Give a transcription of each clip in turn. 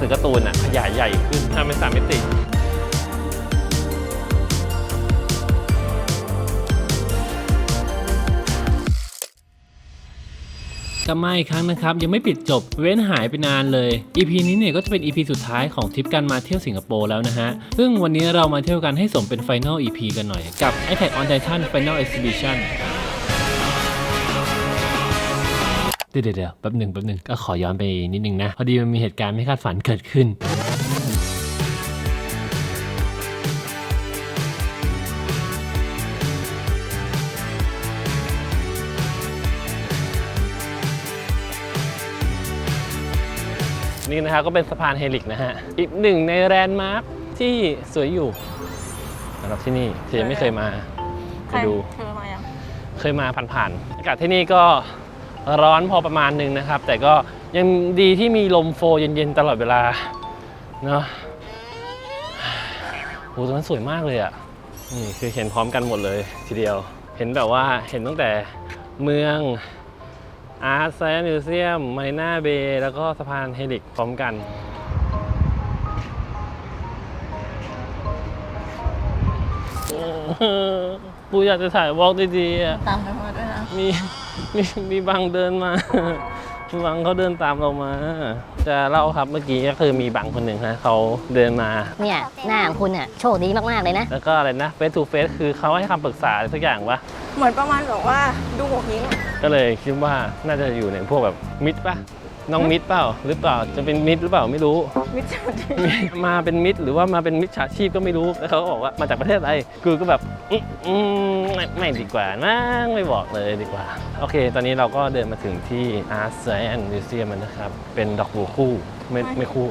สือการ์ตูนอะขยายใหญ่ขึ้นทำเป็นสามมิติกลับมาอีกครั้งนะครับ ยังไม่ปิดจบเว้นหายไปนานเลย EP นี้เนี่ยก็จะเป็น EP สุดท้ายของทริปการมาเที่ยวสิงคโปร์แล้วนะฮะ ซึ่งวันนี้เรามาเที่ยวกันให้สมเป็น Final EP กันหน่อยกับ Attack on Titan Final Exhibition เดี๋ยวเดี๋ยวเดี๋ยวแป๊บหนึ่งแป๊บหนึ่งก็ขอย้อนไปนิดนึงนะ พอดีมันมีเหตุการณ์ไม่คาดฝันเกิดขึ้นนี่นะครับก็เป็นสะพานเฮลิกนะฮะ อีกหนึ่งในแลนด์มาร์คที่สวยอยู่สำหรับที่นี่ที่ยังไม่เคยมาไปดูเธอมายัง เคยมาผ่านๆอากาศที่นี่ก็ ร้อนพอประมาณหนึงนะครับ แต่ก็ยังดีที่มีลมโฟเย็นๆตลอดเวลาเนาะโหตรงนั้นสวยมากเลยอะ่ะนี่คือเห็นพร้อมกันหมดเลยทีเดียว เห็นแบบว่าเห็นตั้งแต่เมืองอาร์ตไซน์มิวเซียมไมนาเบย์แล้วก็สะพานเฮลิกพร้อมกันปูอยากจะถ่ายวอล์กดีๆอะตามกันมาด้วยนะมี มีมีบังเดินมามีบังเขาเดินตามเรามา จะเล่าครับเมื่อกี้ก็คือมีบังคนหนึ่งฮะเขาเดินมา เนี่ยหน้าของคุณอะโชคดีมากๆเลยนะ แล้วก็อะไรนะเฟสทูเฟสคือเขาให้คำปรึกษาอะไรสักอย่างวะเหมือนประมาณแบบว่าดูหัวหินก็เลยคิดว่าน่าจะอยู่ในพวกแบบมิดปะน้องมิดเปล่า หรือเปล่าจะเป็นมิดหรือเปล่าไม่รู้ มิจฉาชีพมาเป็นมิตรหรือว่ามาเป็นมิจฉาชีพก็ไม่รู้แล้วเขาบอกว่ามาจากประเทศอะไรกูก็แบบอืมไม่ไม่ดีกว่านะไม่บอกเลยดีกว่า โอเค ตอนนี้เราก็เดินมาถึงที่ Art Science Museum นะครับ เป็นดอกบัวคู่ไม่ไม่คู่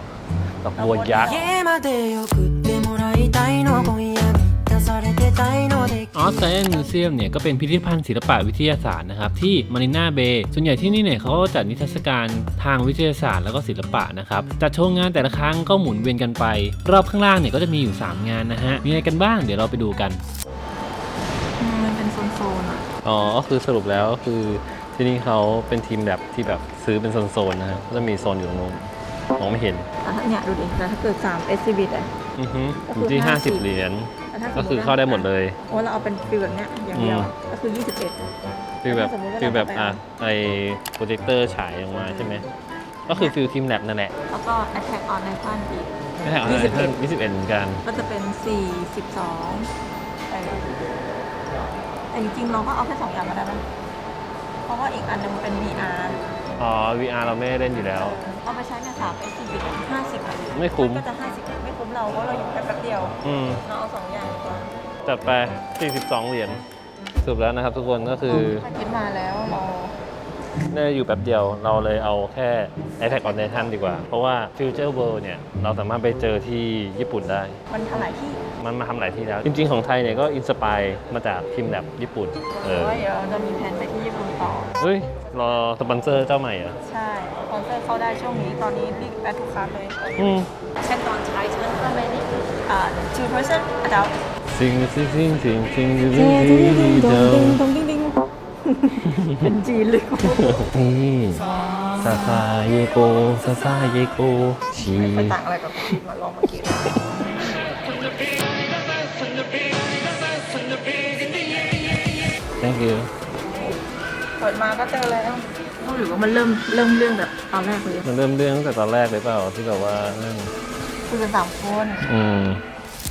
ดอกบัวยักษ์ でออสไซแอนมิวเซียมเนี่ยก็เป็นพิพิธภัณฑ์ศิลปะวิทยาศาสตร์นะครับที่มารีนาเบย์ส่วนใหญ่ที่นี่เนี่ยเขาก็จัดนิทรรศการทางวิทยาศาสตร์แล้วก็ศิลปะนะครับจัดโชว์งานแต่ละครั้งก็หมุนเวียนกันไป รอบข้างล่างเนี่ยก็จะมีอยู่ 3 งานนะฮะมีอะไรกันบ้างเดี๋ยวเราไปดูกันมันเป็นโซนๆอะอ๋อก็คือสรุปแล้วก็คือที่นี่เขาเป็นทีมแบบที่แบบซื้อเป็นโซนๆนะฮะก็จะมีโซนอยู่ตรงนู้นมองไม่เห็นแต่ถ้าเนี่ยดูดิแต่ถ้าเกิด3 exhibit อะอือฮึก็อคือยู่ที่ 50 50เหรียญ แต่ถ้าสมก็มุติคือเข้าได้หมดเลย โอ้เราเอาเป็นฟิลแบบเนี้ยอย่างเดียวอะอืมก็คือ 21 ฟีลแบบถ้าสมมุติว่าฟีลแบบเราอะไปไอโปรเจคเตอร์ฉายออกมาใช่ไหมก็คือฟิลทีมแลบนั่นแหละแล้วก็ Attack on Titan อีก ไม่ใช่เอาอะไรท่าน21เหมือนกัน ก็จะเป็น 42เออแต่จริงๆ เราก็เอาแค่สองอย่างมาได้ไหมเพราะว่าอีกอันหนึงมันเป็น VR อ๋อ VR เราไม่ได้เล่นอยู่แล้ว เอาไปใช้ในสาม exhibit ห้าสิบไม่คุ้ม ก็จะห้าสิบไม่คุ้ม เราเพราะเราอยู่แค่แป๊บเดียว อืม เราเอาสองอย่างดีกว่าจัดไป 42 เหรียญสรุปแล้วนะครับทุกคนก็คือถ้าคิดมาแล้วเราน่าจะอยู่แป๊บเดียวเราเลยเอาแค่ Attack on Titan ดีกว่า เพราะว่า Future World เนี่ย เราสามารถไปเจอที่ญี่ปุ่นได้ มันทำหลายที่มันมาทำหลายที่แล้ว จริง ๆ ของไทยเนี่ยก็อินสปายมาจากทีมแลบญี่ปุ่น เอเพราะอว่าเดี๋ยวจะมีแผนไปที่ญี่ปุ่นต่อ เฮ้ย รอสปอนเซอร์เจ้าใหม่เหรอะใช่คอนเสิร์ตเข้าได้ช่วงนี้ ตอนนี้รีบแอดทุกคาเลยอืมขั้นตอนใช้ฉันก็ไม่ได้อ่า two person adult สิงสิงสิงสิงสิงสิงสิงสิงเดิมตรงดิ้งดิ้งเป็นจีนเลยนี่ซาซาเยโกซาซาเยโกชีไปต่างอะไรกับที่มาลองเมื่อกี้ thank you เปิดมาก็เจอแล้วหรือว่ามันเริ่มเริ่มเรื่องแบบตอนแรกเลยมันเริ่มเรื่องตั้งแต่ตอนแรกเลยเปล่าที่แบบว่านั่นคือกันสามคน อืม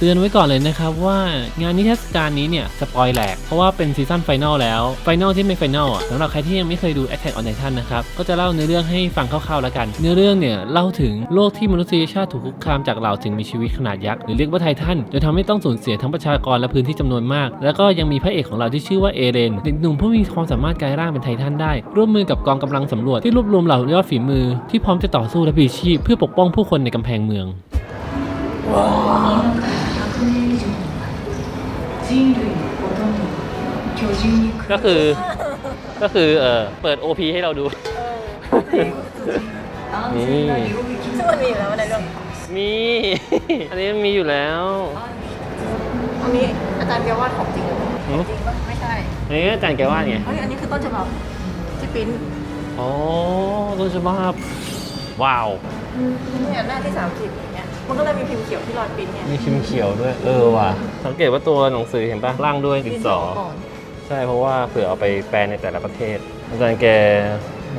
เตือนไว้ก่อนเลยนะครับว่างานนิทรรศการนี้เนี่ยสปอยแหลกเพราะว่าเป็นซีซั่นไฟนอลแล้วไฟนอลที่ไม่ไฟนอลอะสำหรับใครที่ยังไม่เคยดู Attack on Titan นะครับก็จะเล่าเนื้อเรื่องให้ฟังคร่าวๆแล้วกัน เนื้อเรื่องเนี่ยเล่าถึงโลกที่มนุษยชาติถูกคุกคามจากเหล่าสิ่งมีชีวิตขนาดยักษ์หรือเรียกว่าไททันจนทำให้ต้องสูญเสียทั้งประชากรและพื้นที่จำนวนมาก แล้วก็ยังมีพระเอกของเราที่ชื่อว่าเอเรนเด็กหนุ่มผู้มีความสามารถกลายร่างเป็นไททันได้ ร่วมมือกับกองกำลังสำรวจที่รวบรวมเหล่ายอดฝีมือ ที่พร้อมจะต่อสู้และพีชีพเพื่อปกป้องผู้คนในกำแพงเมือง ก็คือ ก็คือเออเปิด OP ให้เราดูนี่ซึ่งมันมีอยู่แล้วในเรื่องมี อันนี้มีอยู่แล้วอันนี้อาจารย์เบียร์วาดของจริงหรือเปล่าหืมจริงปะไม่ใช่อันนี้อาจารย์แกว่าไงเฮ้ยอันนี้คือต้นฉบับที่ปริ้นอ๋อต้นฉบับว้าว เนี่ยหน้าที่30อย่างเงี้ย มันก็เลยมีพิมพ์เขียวที่รอยปริ้นเนี่ย มีคิมเขียวด้วย เออว่ะ สังเกตว่าตัวหนังสือเห็นปะล่างด้วยดินสอก่อนใช่เพราะว่าเผื่อเอาไปแปลในแต่ละประเทศ อาจารย์แก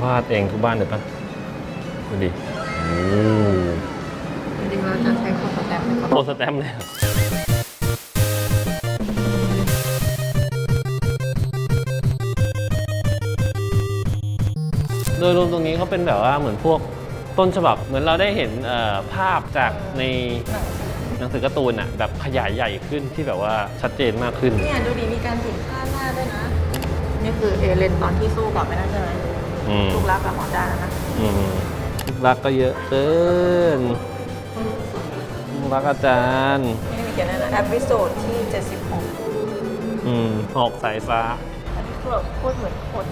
วาดเองทุกบ้านเลยปะดูดิโอ้จริงๆเราจะใช้โคดสแตมป์ในกระโคเป๋าสแตมป์เลยเหรอโดยรวมตรงนี้เขาเป็นแบบว่าเหมือนพวก ต้นฉบับเหมือนเราได้เห็นเอ่อภาพจากในหนังสือการ์ตูนอะแบบขยายใหญ่ขึ้นที่แบบว่าชัดเจนมากขึ้น เนี่ยดูดีมีการติดค่าหน้าด้วยนะ นี่คือเอเลนตอนที่สู้ก่อนไม่น่าใช่ไหมอืม ลูกรักกับหมอจานนะอืมรักก็เยอะเกินรักอาจารย์ นี่มีเขียนอะไรนะอพิโซดที่ 76อืมหอกสายฟ้าอันนี้คือแบบพูดเหมือนคน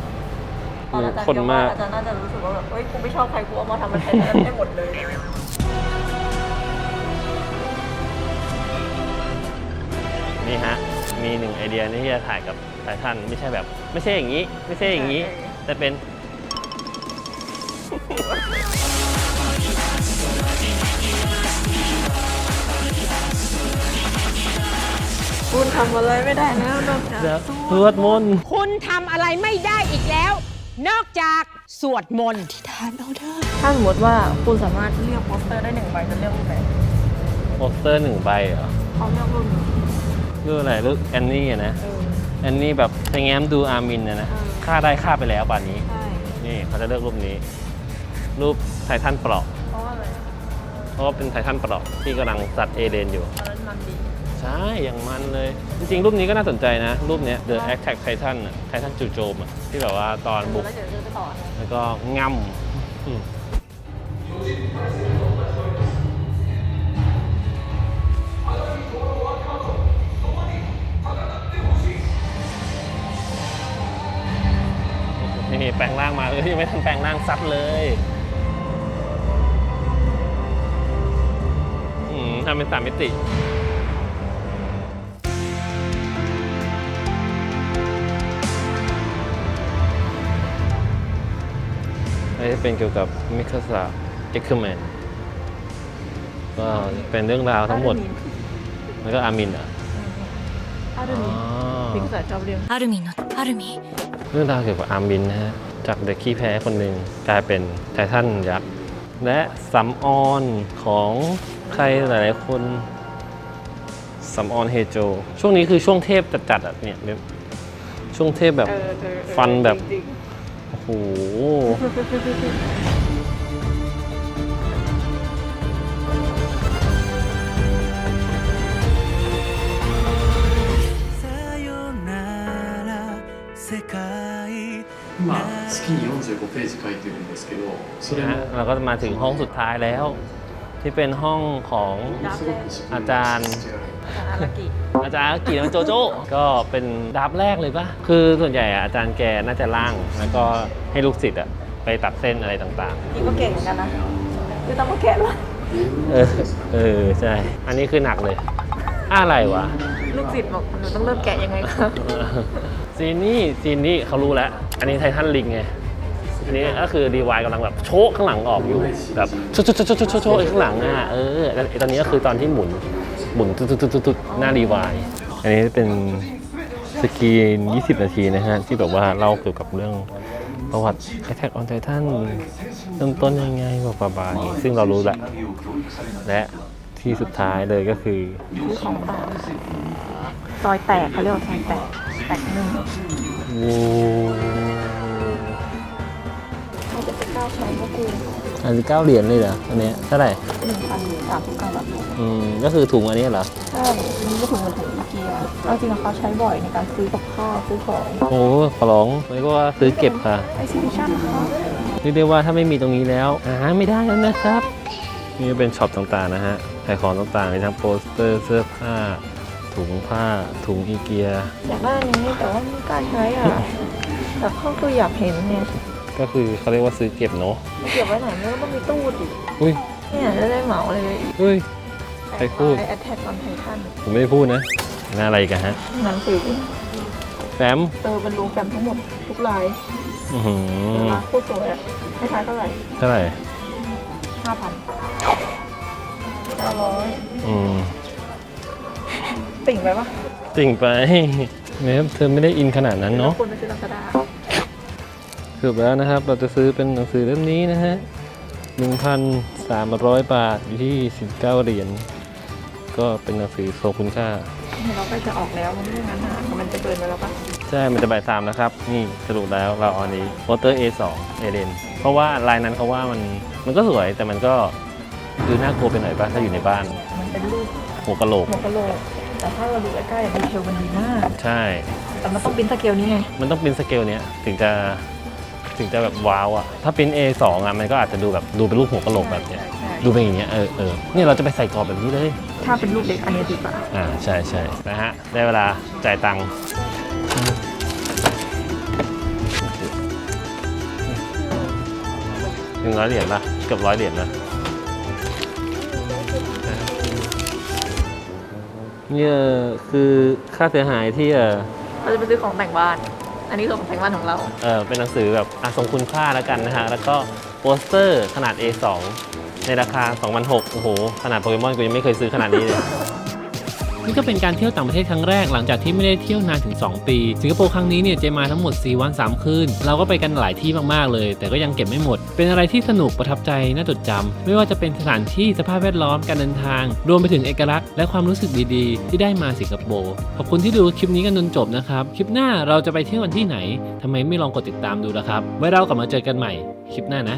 ตอนอาจารย์คนเยอะมาก อาจารย์น่าจะรู้สึกว่าแบบเฮ้ยกูไม่ชอบใครกูเอามาทำเป็นไทยได้หมดเลย นี่ฮะ มีหนึ่งไอเดียที่จะถ่ายกับไททันไม่ใช่แบบ ไม่ใช่อย่างนี้ ไม่ใช่อย่างนี้ แต่เป็น คุณทำอะไรไม่ได้แล้วนอกจากสวดมนต์ คุณทำอะไรไม่ได้อีกแล้ว นอกจากสวดมนต์ถ้าสมมติว่าคุณสามารถเลือกโปสเตอร์ได้หนึ่งใบจะเลือกรูปไหนโปสเตอร์หนึ่งใบเหรอเขาเลือกรูปนี้รูปอะไรรูปแอนนี่อะนะเออ แอนนี่แบบไปแง้มดูอาร์มินนะนะเออ ฆ่าได้ฆ่าไปแล้วป่านนี้ ใช่ นี่เขาจะเลือกรูปนี้ รูปไททันเปราะเพราะว่าอะไรเพราะว่าเป็นไททันเปราะที่กำลังสัตว์เอเดนอยู่ ตอนนั้นมันดี ใช่ อย่างมันเลย จริงๆ รูปนี้ก็น่าสนใจนะ รูปเนี้ย The Attack Titan อะ Titan จู่โจมอะที่แบบว่าตอนบุก แล้วเดี๋ยวจะไปต่อนะแล้วก็ง่ำอืมนี่แปลงร่างมาเออยังไม่ทันแปลงร่างซัดเลยอืมทำเป็นสามมิติ จะเป็นเกี่ยวกับมิคาสะเจคเคอร์แมนก็เป็นเรื่องราวทั้งหมด แล้วก็อามินอะอารุมินพิงสาชอบเรียงอารุมินอารุมิเรื่องราวเกี่ยวกับอามินนะฮะ จากเด็กขี้แพ้คนหนึ่งกลายเป็นไททันยักษ์ และสัมออนของใครหลายๆคนสัมออนเฮโจ ช่วงนี้คือช่วงเทพจัดๆอะเนี่ยช่วงเทพแบบฟันแบบ โอ้โห さよなら世界今月に45ページ書いてるんですけどそれ นะ も ฮะเราก็มาถึงห้องสุดท้ายแล้ว ที่เป็นห้องของ すごくしっくり อาจารย์ ๆอารากิ อาจารย์อากิโนโจโจ้ก็เป็นดับแรกเลยปะคือส่วนใหญ่อะอาจารย์แกน่าจะล่างแล้วก็ให้ลูกศิษย์อะไปตัดเส้นอะไรต่างนี่ก็เก่งเหมือนกันนะคือต้องมาแกะละๆเออเออใช่ อันนี้คือหนักเลยอะไรวะ ลูกศิษย์บอกหนูต้องเริ่มแกะยังไงครับเออซีนนี่ซีนนี่เขารู้แล้ว อันนี้ไททันลิงไง อันนี้ก็คือดีวายกำลังแบบโชกข้างหลังออกอยู่แบบโชกโชกโชกโชกโชกโชกข้างหลังอะเออแล้วไอ้ตอนนี้ก็คือตอนที่หมุน หมุนตุ๊ดตุ๊ดตุ๊ดตุ๊ดหน้าดีวายอันนี้เป็นสกรีน 20 นาทีนะฮะ ที่แบบว่าเล่าเกี่ยวกับเรื่องประวัติ Attack on Titan เริ่มต้นยังไงบาบาๆซึ่งเรารู้แหละ และที่สุดท้ายเลยก็คือ ของป่าซอยแตกเขาเรียกว่าซอยแตกแตกหนึ่งโว้เขาจะเป็นเก้าชั้นก็คื ออันนี้เก้าเหรียญเลยเหรอ อันเนี้ยเท่าไหร่หนึ่งพันสามสิบเก้าบาทอืมก็คือถุงอันนี้เหรอ ใช่นี่ก็ถึงมันถึงเมื่อกี้อะเอาจริงๆเขาใช้บ่อยในการซื้อกับข้าวซื้อของ โอ้ขอร้องไม่ก็ว่าซื้อเก็บค่ะไอซิบิชั่นเขาเรียกได้ว่าถ้าไม่มีตรงนี้แล้วหาไม่ได้แล้วนะครับ นี่ก็เป็นช็อปต่างๆนะฮะขายของต่างๆมีทั้งโปสเตอร์เสื้อผ้า ถุงผ้า ถุงอีเกีย อยากได้อันนี้แต่ว่าไม่กล้าใช้อะแต่เขาคืออยากเห็นเนี่ย ก็คือเขาเรียกว่าซื้อเก็บเนาะเก็บไว้ไหนไม่รู้ต้องมีตู้ดิอุ้ยเนี่ยจะได้เหมาเลยเฮ้ยใครพูดแอทแทกออนไททันผมไม่ได้พูดนะหน้าอะไรกันฮะหนังสือแฟมเออเป็นรูปแฟมทั้งหมดทุกลายอื้อหือราคาโคตรสวยอะให้ทายเท่าไหร่เท่าไหร่ห้าพันก้าร้อยอืมติ่งไปปะติ่งไปแม้เธอไม่ได้อินขนาดนั้นเนาะควรไปซื้อลาซาด้า สรุปแล้วนะครับ เราจะซื้อเป็นหนังสือเล่มนี้นะฮะ 1,300 บาท อยู่ที่ 19 เหรียญ ก็เป็นหนังสือทรงคุณค่า เราใกล้จะออกแล้วมันไม่งั้นนะมันจะเกินไปแล้วปะใช่ มันจะบ่ายสามนะครับ นี่สรุปแล้วเราเอาอันนี้ Water A2 เอเดนเพราะว่าลายนั้นเขาว่ามันมันก็สวยแต่มันก็ดูน่ากลัวไปหน่อยป่ะถ้าอยู่ในบ้าน มันเป็นรูปหัวกะโหลก หัวกะโหลก แต่ถ้าเราดูใกล้ๆดีเทลมันดีมาก ใช่ แต่มันต้องปริ้นสเกลนี้ไง มันต้องเป็นสเกลเนี้ยถึงจะ ถึงจะแบบว้าวอะถ้าเป็น A2 อะมันก็อาจจะดูแบบดูเป็นรูปหัวกะโหลกแบบเนี้ยใช่ดูเป็นอย่างเงี้ยเออเออเนี่ยเราจะไปใส่กรอบแบบนี้เลย ถ้าเป็นรูปเล็กอันนี้ดีกว่าอ่าใช่ใช่นะฮะ ได้เวลาจ่ายตังค์หนึ่งร้อยเหรียญป่ะเกือบร้อยเหรียญนะเนี่ยคือค่าเสียหายที่เออเราจะไปซื้อของแต่งบ้าน อันนี้คือของแพงบ้านของเรา เออเป็นหนังสือแบบอาทรงคุณค่าแล้วกันนะฮะ แล้วก็โปสเตอร์ขนาด A2 ในราคา2,600โอ้โห ขนาดโปเกมอนกูยังไม่เคยซื้อขนาดนี้เลย นี่ก็เป็นการเที่ยวต่างประเทศครั้งแรกหลังจากที่ไม่ได้เที่ยวนานถึง 2 ปี สิงคโปร์ครั้งนี้เนี่ยเจมาทั้งหมด 4 วัน 3 คืน เราก็ไปกันหลายที่มากๆเลย แต่ก็ยังเก็บไม่หมด เป็นอะไรที่สนุกประทับใจน่าจดจำไม่ว่าจะเป็นสถานที่สภาพแวดล้อมการเดินทาง รวมไปถึงเอกลักษณ์และความรู้สึกดีๆ ที่ได้มาสิงคโปร์ขอบคุณที่ดูคลิปนี้กันจนจบนะครับคลิปหน้าเราจะไปเที่ยววันที่ไหนทำไมไม่ลองกดติดตามดูล่ะครับไว้เรากลับมาเจอกันใหม่คลิปหน้านะ